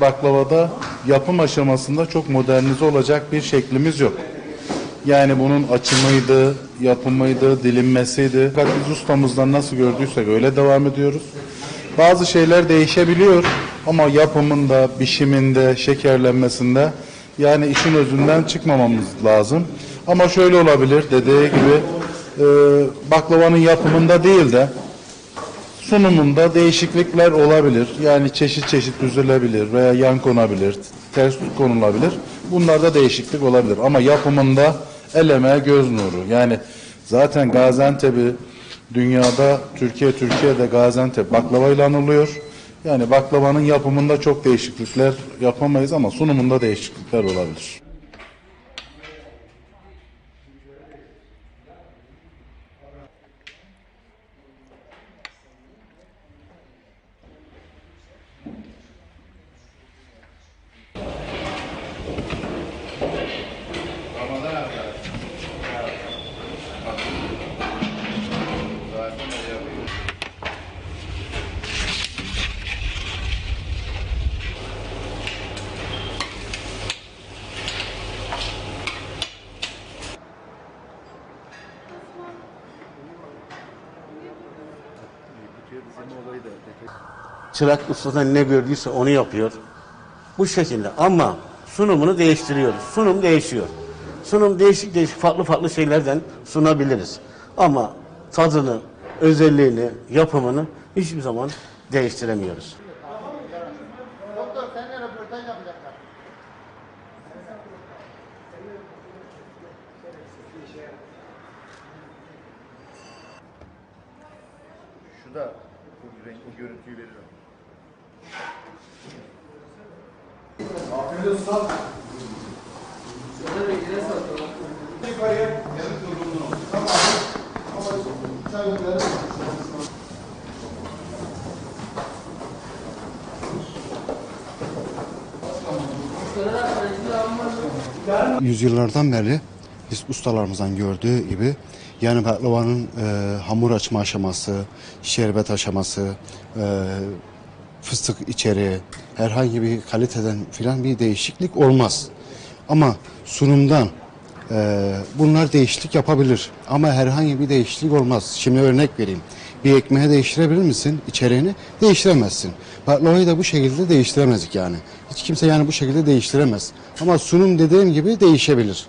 baklavada yapım aşamasında çok modernize olacak bir şeklimiz yok. Yani bunun açımıydı, yapımıydı, dilinmesiydi. Fakat biz ustamızdan nasıl gördüysek öyle devam ediyoruz. Bazı şeyler değişebiliyor ama yapımında, pişiminde, şekerlenmesinde yani işin özünden çıkmamamız lazım. Ama şöyle olabilir dediği gibi e, baklavanın yapımında değil de sunumunda değişiklikler olabilir. Yani çeşit çeşit düzülebilir veya yan konabilir, ters konulabilir. Bunlarda değişiklik olabilir. Ama yapımında el emeği göz nuru. Yani zaten Gaziantep'i dünyada, Türkiye Türkiye'de Gaziantep baklavayla anılıyor. Yani baklavanın yapımında çok değişiklikler yapamayız ama sunumunda değişiklikler olabilir. Çırak ustadan ne gördüyse onu yapıyor. Bu şekilde ama sunumunu değiştiriyoruz. Sunum değişiyor. Sunum değişik değişik farklı farklı şeylerden sunabiliriz. Ama tadını, özelliğini, yapımını hiçbir zaman değiştiremiyoruz. Da bu renkli görüntüyü verir. yüzyıllardan beri biz ustalarımızdan gördüğü gibi yani baklavanın e, hamur açma aşaması, şerbet aşaması, e, fıstık içeri herhangi bir kaliteden filan bir değişiklik olmaz. Ama sunumdan e, bunlar değişiklik yapabilir ama herhangi bir değişiklik olmaz. Şimdi örnek vereyim. Bir ekmeğe değiştirebilir misin içeriğini? Değiştiremezsin. Baklavayı da bu şekilde değiştiremezdik yani. Hiç kimse yani bu şekilde değiştiremez. Ama sunum dediğim gibi değişebilir.